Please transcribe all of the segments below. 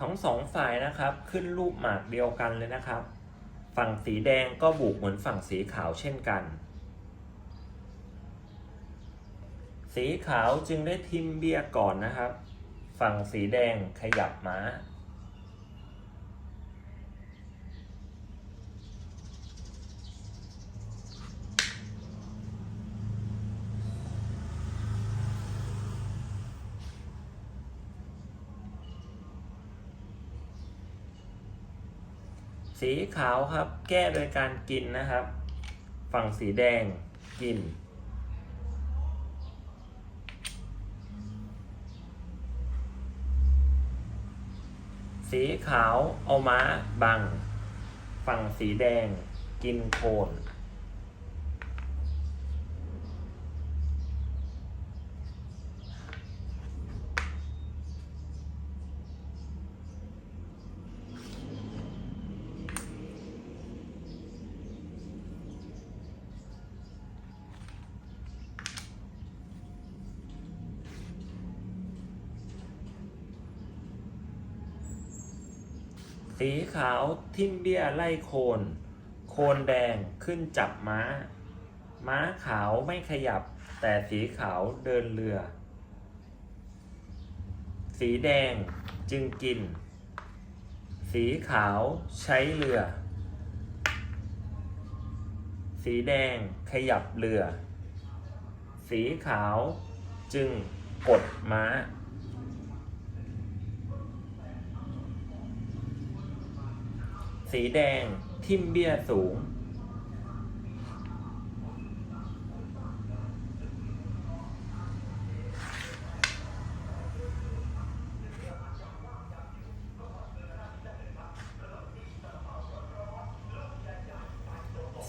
ทั้งสองฝ่ายนะครับขึ้นรูปหมากเดียวกันเลยนะครับ ฝั่งสีแดงก็บุกเหมือนฝั่งสีขาวเช่นกัน สีขาวจึงได้ทิมเบี้ยก่อนนะครับ ฝั่งสีแดงขยับม้า สีขาวครับ แก้โดยการกินนะครับ ฝั่งสีแดงกิน สีขาวเอาม้าบัง ฝั่งสีแดงกินโคน สีขาวทิ่มเบี้ยไล่โคน โคนแดงขึ้นจับม้า ม้าขาวไม่ขยับ แต่สีขาวเดินเรือ สีแดงจึงกิน สีขาวใช้เรือ สีแดงขยับเรือ สีขาวจึงกดม้า สีแดงทิมเบี้ยสูง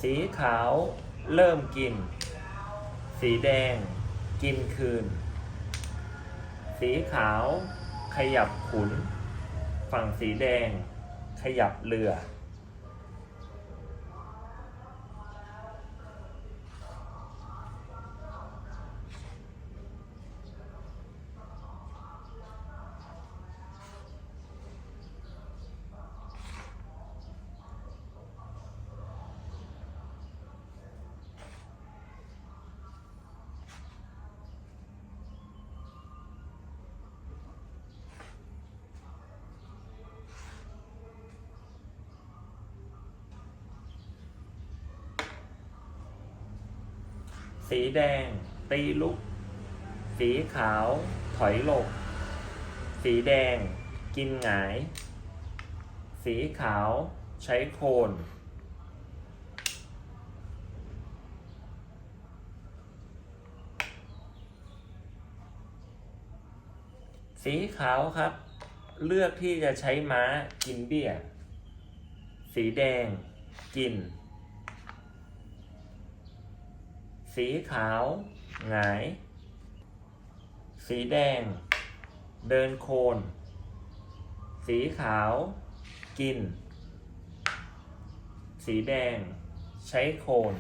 สีขาวเริ่มกิน สีแดงกินคืน สีขาวขยับขุน ฝั่งสีแดง ขยับเรือ สีแดง ตีลุก สีขาว ถอยหลบ สีแดง กินหงาย สีขาว ใช้โคน สีขาวครับ เลือกที่จะใช้ม้ากินเบี้ย สีแดง กิน สีขาวหงาย สีแดง เดินโคน สีขาว กิน สีแดง ใช้โคน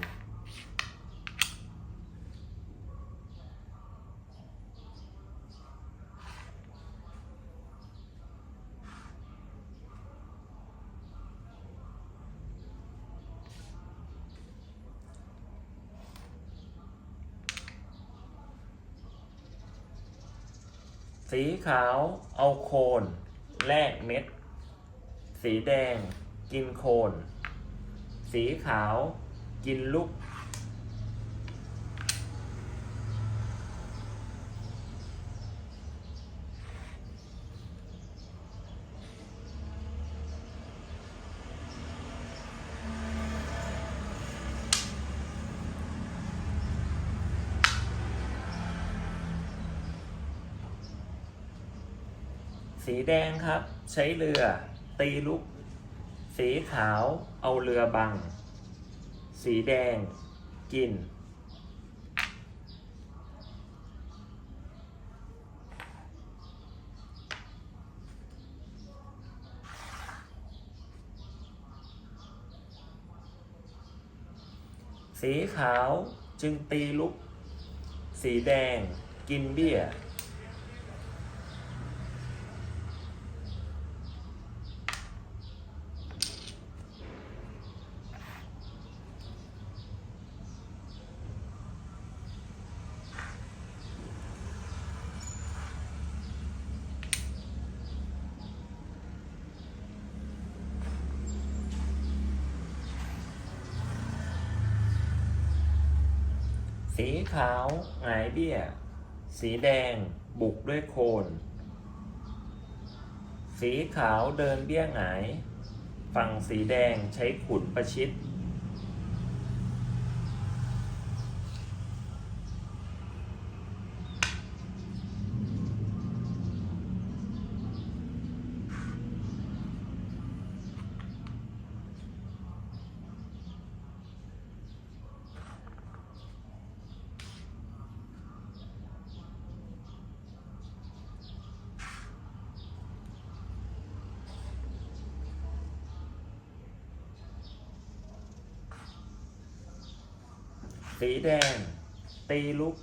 สีขาวเอาโคนแลกเม็ด สีแดงกินโคน สีขาวกินลูก สีแดงครับ ใช้เรือ ตีลุก สีขาวเอาเรือบัง สีแดง กิน สีขาวจึงตีลุก สีแดง กินเบี้ย สีขาวหงายเบี้ย สีแดงบุกด้วยโคน สีขาวเดินเบี้ยหงาย ฝั่งสีแดงใช้ขุนประชิด สีแดง ตีลุก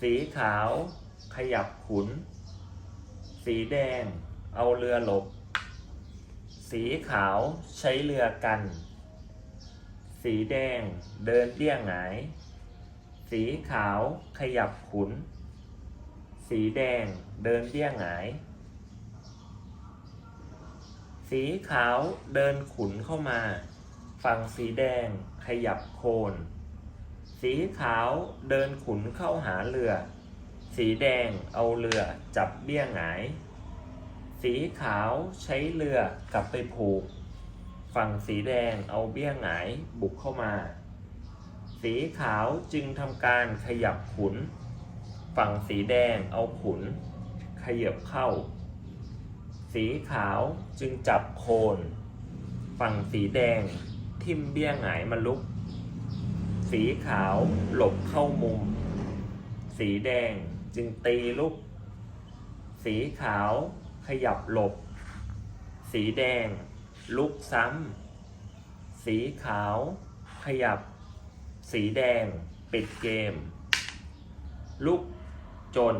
สีขาว ขยับขุน สีแดง เอาเรือหลบ สีขาวใช้เรือกัน สีแดงเดินเบี้ยหงาย สีขาวขยับขุน สีแดงเดินเบี้ยหงาย สีขาวเดินขุนเข้ามา ฝั่งสีแดงขยับโคน สีขาวเดินขุนเข้าหาเรือ สีแดงเอาเรือจับเบี้ยหงาย สีขาวใช้เรือกลับไปผูก ฝั่งสีแดงเอาเบี้ยหงายบุกเข้ามา สีขาวจึงทำการขยับขุน ฝั่งสีแดงเอาขุน ขยับเข้า สีขาวจึงจับโคน ฝั่งสีแดงทิมเบี้ยหงายมาลุก สีขาวหลบเข้ามุม สีแดงจึงตีลุก สีขาวขยับหลบ สีแดงลุกซ้ำ สีขาวขยับ สีแดงปิดเกม ลุกจน